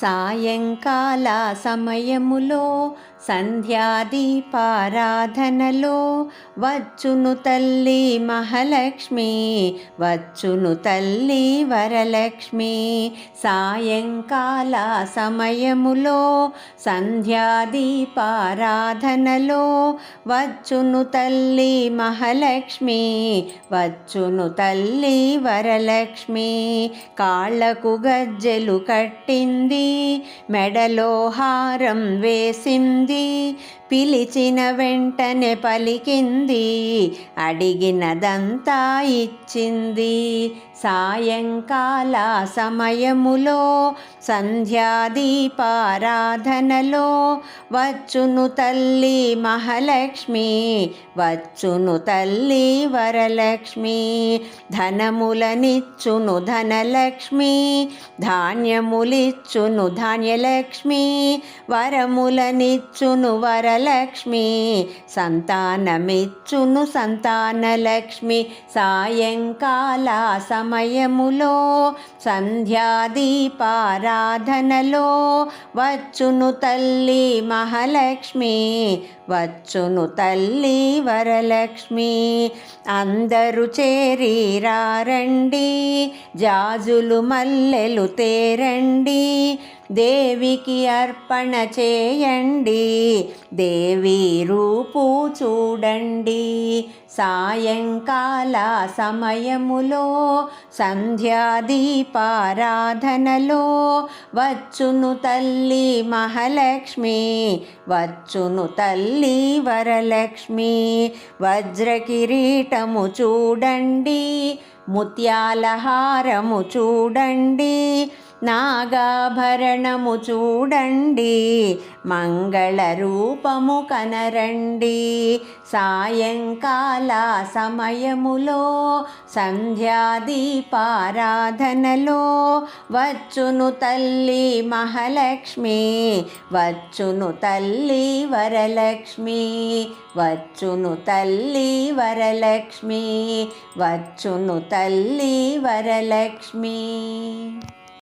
సాయంకాల సమయములో సంధ్యాదీపారాధనలో వచ్చును తల్లి మహాలక్ష్మి వచ్చును తల్లి వరలక్ష్మి. సాయంకాల సమయములో సంధ్యాదీపారాధనలో వచ్చును తల్లి మహాలక్ష్మి వచ్చును తల్లి వరలక్ష్మి. కాళ్ళకు గజ్జెలు కట్టింది మెడలో హారం వేసింది Sunday. పిలిచిన వెంటనే పలికింది. అడిగినదంతా ఇచ్చింది. సాయంకాల సమయములో సంధ్యాదీపారాధనలో వచ్చును తల్లి మహాలక్ష్మి వచ్చును తల్లి వరలక్ష్మి ధనములనిచ్చును ధనలక్ష్మి ధాన్యములిచ్చును ధాన్యలక్ష్మి వరములనిచ్చును వరలక్ష్మి సంతానమిచ్చును సంతానలక్ష్మి. సాయంకాల సమయములో సంధ్యాదీపారాధనలో వచ్చును తల్లి మహాలక్ష్మి వచ్చును తల్లి వరలక్ష్మి. అందరూ చేరిరారండి జాజులు మల్లెలు తేరండి దేవికి అర్పణ చేయండి. దేవి రూపు చూడండి. సాయంకాల సమయములో సంధ్యాదీపారాధనలో వచ్చును తల్లి మహాలక్ష్మి వచ్చును తల్లి వరలక్ష్మి. వజ్రకిరీటము చూడండి ముత్యాల హారము చూడండి నాగాభరణము చూడండి మంగళ రూపము కనరండి. సాయంకాల సమయములో సంధ్యాదీపారాధనలో వచ్చును తల్లి మహాలక్ష్మి వచ్చును తల్లి వరలక్ష్మి వచ్చును తల్లి వరలక్ష్మి వచ్చును తల్లి వరలక్ష్మి.